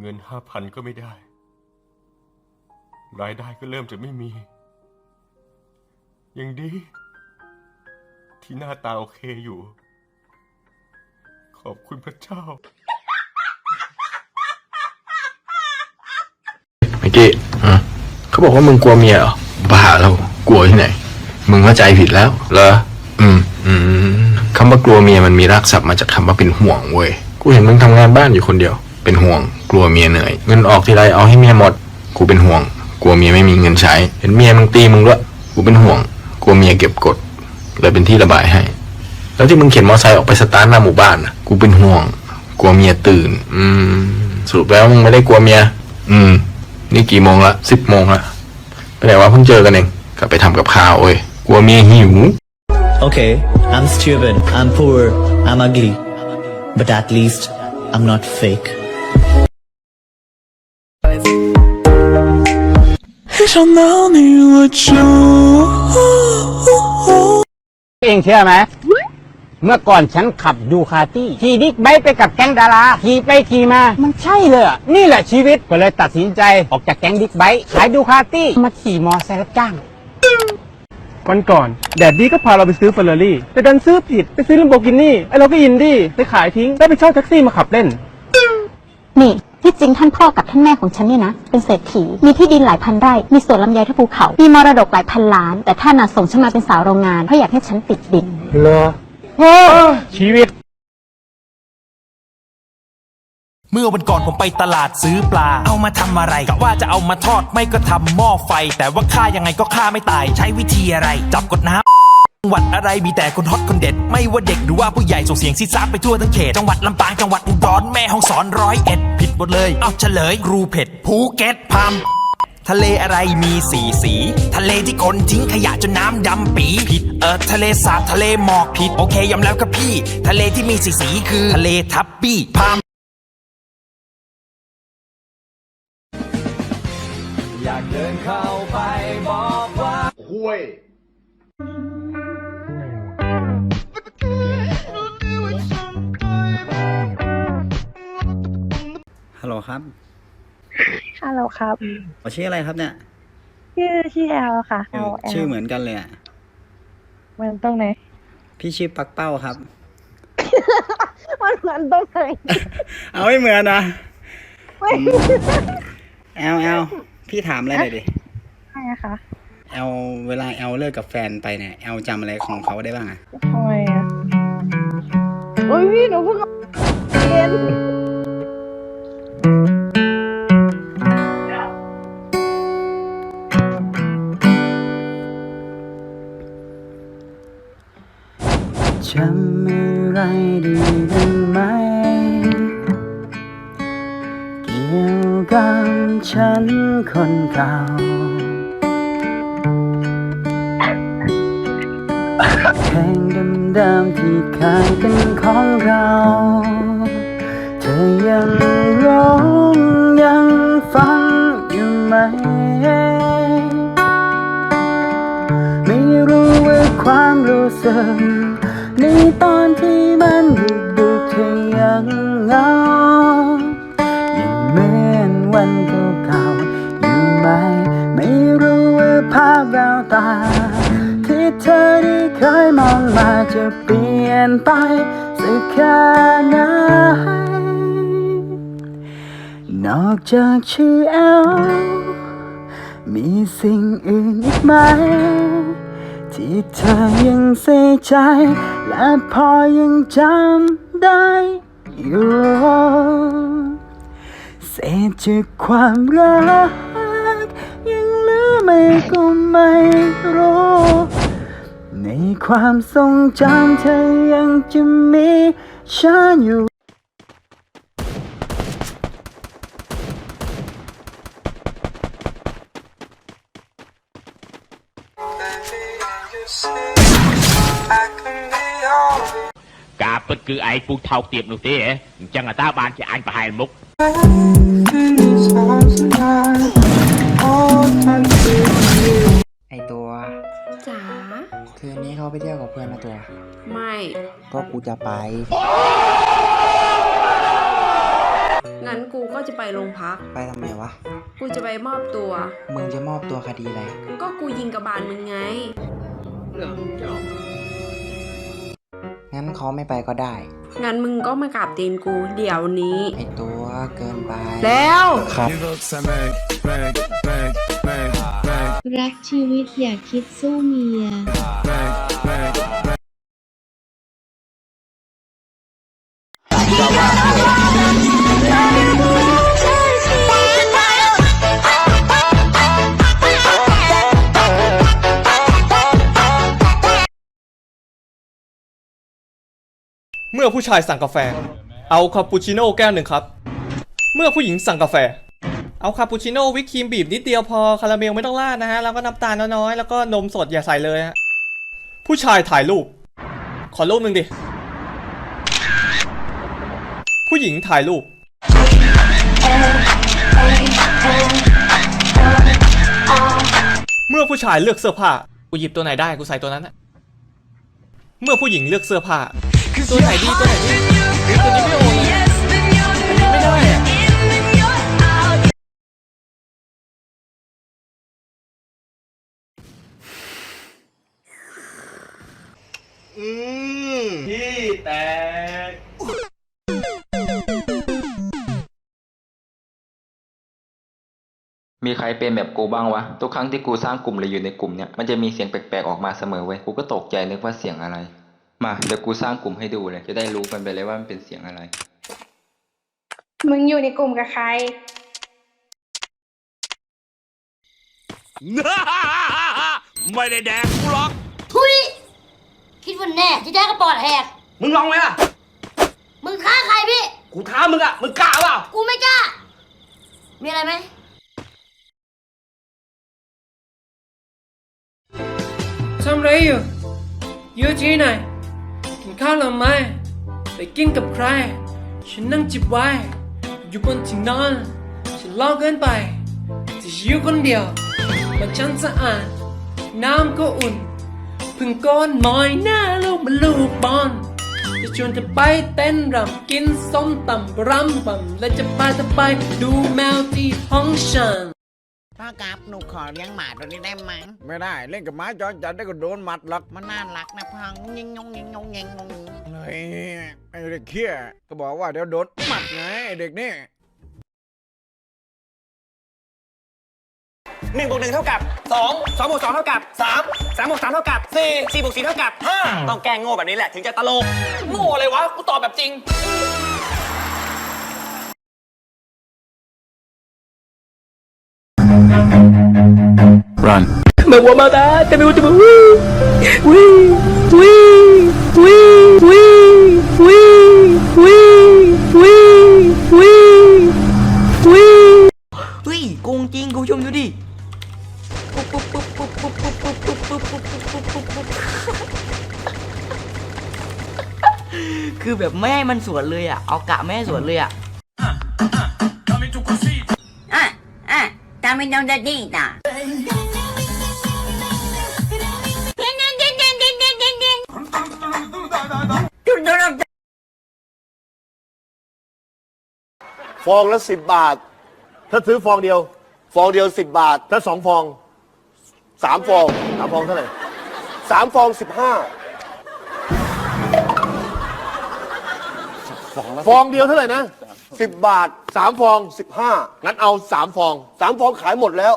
เงินห้าพันก็ไม่ได้ รายได้ก็เริ่มจะไม่มี ยังดี ที่หน้าตาโอเคอยู่ ขอบคุณพระเจ้าเมื่กี้เขาบอกว่ามึงกลัวเมียเหรอบ้าแล้วกลัวที่ไหน มึงเข้าใจผิดแล้ว เหรอ อืม อืมคำว่ากลัวเมียมันมีรากศัพท์มาจากคำว่าเป็นห่วงเว้ย กูเห็นมึงทำงานบ้านอยู่คนเดียว เป็นห่วง ลัวเมียเหนื่อย เงินออกทีไรเอาให้เมียหมด กูเป็นห่วง กลัวเมียไม่มีเงินใช้ เห็นเมียมึงตีมึงด้วย กูเป็นห่วง กลัวเมียเก็บกด เลยเป็นที่ระบายให้ แล้วที่มึงเข็นมอไซค์ออกไปสตาร์ทหน้าหมู่บ้านนะกูเป็นห่วง กลัวเมียตื่น อืม สรุปแล้วมึงไม่ได้กลัวเมีย อืม นี่กี่โมงละสิบโมงละไปไหนวะเพิ่งเจอกันเอง กลับไปทำกับข้าวเว้ย กลัวเมียหิว Okay, I'm stupid, I'm poor, I'm ugly. But at least I'm not fake. เองเชื่อไหม เมื่อก่อนฉันขับดูคาตี้ขี่บิ๊กไบค์ไปกับแก๊งดาราขี่ไปขี่มา มันใช่เลยอะนี่แหละชีวิต ก็เลยตัดสินใจออกจากแก๊งบิ๊กไบค์ขายดูคาตี้มาขี่มอไซค์รับจ้าง วันก่อนแดดดี้ก็พาเราไปซื้อเฟอร์รารี่ แต่ดันซื้อผิด ไปซื้อลัมโบกินี่ไอ้เราก็อินดี้ไปขายทิ้ง ได้ไปเช่าแท็กซี่มาขับเล่น นี่ ที่จริงท่านพ่อกับท่านแม่ของฉันเนี่ยนะ เป็นเศรษฐี มีที่ดินหลายพันไร่ มีสวนลำไยที่ภูเขา มีมรดกหลายพันล้าน แต่ท่านน่ะส่งฉันมาเป็นสาวโรงงานเพราะอยากให้ฉันติดดินชีวิต เมื่อวันก่อนผมไปตลาดซื้อปลา เอามาทำอะไรกะว่าจะเอามาทอดไม่ก็ทำหม้อไฟ แต่ว่าฆ่ายังไงก็ฆ่าไม่ตาย ใช้วิธีอะไร จับกดน้ำ จังหวัดอะไรมีแต่คนฮอตคนเด็ด ไม่ว่าเด็กหรือว่าผู้ใหญ่ส่งเสียงซีดซาดไปทั่วทั้งเขต จังหวัดลำปางจังหวัดอุดรแม่ฮ่องสอนร้อยเอ็ดผิด หมดเลยเอาเฉลยรูเผ็ดภูเก็ตพามทะเลอะไรมีสีสี ทะเลที่คนทิ้งขยะจนน้ำดำปีผิดเออทะเลสาบทะเลหมอกผิดโอเคยอมแล้วครับพี่ ทะเลที่มีสีสีคือทะเลทับบี้พามฮัลโหลค รับฮัลโหลครับขอชื่ออะไรครับเนี่ย ชื่อชื่อแอลค่ะเอแออลแอชื่อลเหมือนกันเลยอะมันตรงไหน พี่ชื่อปักเป้าครับ มันมันตรงไหน เอาไม่เหมือนนะไม่แอลแอลพี่ถามอะไรหน่อยดิใช่ค่ะแอลเวลาแอลเลิกกับแฟนไปเนี่ยแอลจำอะไรของเขาได้บ้างอะทำไมอะโอ้ยพี่หนูเพิ่งเรียน จำอะไรดีได้ไหม เกี่ยวกับฉันคนเก่า เพลงเดิมๆที่เคยเป็นของเรา เธอยังร้อง เธอได้เคยมองมาจะเปลี่ยนไปสักแค่ไหนนอกจากชื่อแอลมีสิ่งอื่นอีกไหม ที่เธอยังใส่ใจ และพอยังจำได้อยู่เศษจากความรัก ยังเหลือไม่ก็ไม่รู้ ในความทรงจำเธอยังจะมีฉันอยู่ Cả bất cứ ai phụ thao tiệm được thế ấy Chẳng là ta bàn cho anh phải hài mục ไ ไปเที่ยวกับเพื่อนนะตัว ไม่ ก็กูจะไปแงั้นกูก็จะไปโรงพัก ไปทำไมวะ กูจะไปมอบตัว มึงจะมอบตัวคดีอะไร ก็กูยิงกระบาลมึงไง งั้นเขาไม่ไปก็ได้ งั้นมึงก็มากราบตีนกูเดี๋ยวนี้ ไอตัวเกินไป แล้ว ครับ รักชีวิตอย่าคิดสู้เมียเมื่อผู้ชายสั่งกาแฟ เอาคาปูชิโน่แก้วหนึ่งครับ เมื่อผู้หญิงสั่งกาแฟ เอาคาปูชิโน่วิปครีมบีบนิดเดียวพอคาราเมลไม่ต้องราดนะฮะแล้วก็น้ำตาลน้อยๆแล้วก็นมสดอย่าใส่เลยฮะผู้ชายถ่ายรูป ขอรูปหนึ่งดิ ผู้หญิงถ่ายรูป เมื่อผู้ชายเลือกเสื้อผ้ากูหยิบตัวไหนได้กูใส่ตัวนั้นอะเมื่อผู้หญิงเลือกเสื้อผ้าตัวไหนดีตัวไหนดีหรือตัวนี้ไม่โอนะอั อืมพี่แตก มีใครเป็นแบบกูบ้างวะ ทุกครั้งที่กูสร้างกลุ่มหรืออยู่ในกลุ่มเนี่ย มันจะมีเสียงแปลกๆออกมาเสมอเว้ย กูก็ตกใจนึกว่าเสียงอะไร มา เดี๋ยวกูสร้างกลุ่มให้ดูเลย จะได้รู้กันไปเลยว่ามันเป็นเสียงอะไร มึงอยู่ในกลุ่มกับใคร ไม่ได้แดกกูหรอกทุย คิดว่าแน่ที่แท้ก็ปอดแหก มึงลองไหมล่ะ มึงท้าใครพี่ กูท้ามึงอะมึงกล้าเปล่า กูไม่กล้า มีอะไรไหมทำไรอยู่ อยู่ที่ไหนกินข้าวหรือไม่ ไปกินกับใคร ฉันนั่งจิบไวน์อยู่บนที่นอน ฉันเล่าเกินไปจะอยู่คนเดียวบ้านฉันสะอาด น้ำก็อุ่นเพึ่งก้อนมอยหน้าลูกมันลูกบอลจะชวนเธอไปเต้นรำกินส้มตำรำบำและจะพาเธอไปดูแมวที่ห้องฉันพ่อครับหนูขอเลี้ยงหมาตัวนี้ได้ไหมไม่ได้เล่นกับหม้าจอจัดได้ก็โดนหมัดหรอกมันน่ารักนะพ่องยิงงงยิงงงยิงงงเฮ้ยไอ้เด็กเขี้ยก็บอกว่าเดี๋ยวโดนหมัดไงไอ้เด็กนี่ หนึ่งบวกหนึ่งเท่ากับสองสองบวกสองเท่ากับสามสามบวกสามเท่ากับสี่สี่บวกสี่เท่ากับห้าต้องแกล้งโง่แบบนี้แหละถึงจะตลก โง่เลยวะ กูตอบแบบจริง run me voy a matar, te me gusta, uy, uy, uy, uy, คือแบบไม่ให้มันสวนเลยอะ เอากะไม่ให้สวนเลยอะอะอะตามไม่ต้องจะดีต่ะฟองละสิบบาท ถ้าซื้อฟองเดียว ฟองเดียวสิบบาท ถ้าสองฟองสามฟองสามฟองเท่าไหร่สามฟองสิบห้า ฟองเดียวเท่าไหร่นะสิบบาทสามฟองสิบห้างั้นเอาสามฟองสามฟองขายหมดแล้ว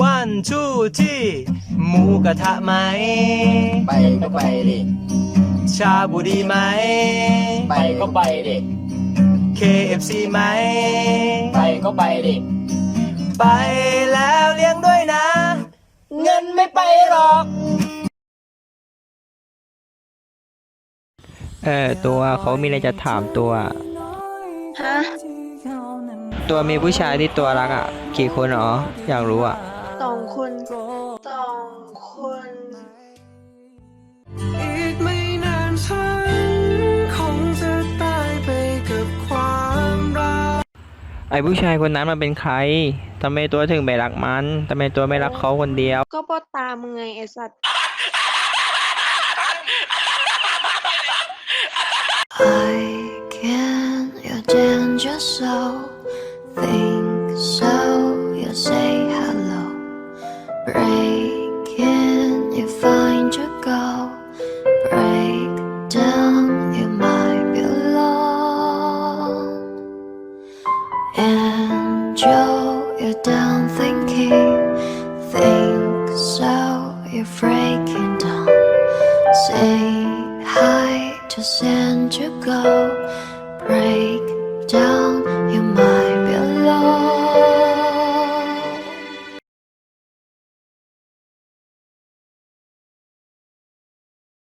วันทูที่หมูกระทะไหม ไปก็ไปดิชาบูดีไหม ไปก็ไปดิ KFC ไหม ไปก็ไปดิ ไปแล้วเลี้ยงด้วยนะ เงินไม่ไปหรอกปเออตัวเขามีอะไรจะถามตัว ฮะ ตัวมีผู้ชายที่ตัวรักอะ กี่คนหรอ อยากรู้อะสอง คนสองคนอีกไม่นานฉันคงจะตายไปกับความรักไอ้ผู้ชายคนนั้นมันเป็นใครทำไมตัวถึงไม่รักมันทำไมตัวไม่รักเขาคนเดียว ก็พ่อตามึงไงไอสัตว์ I can you danger so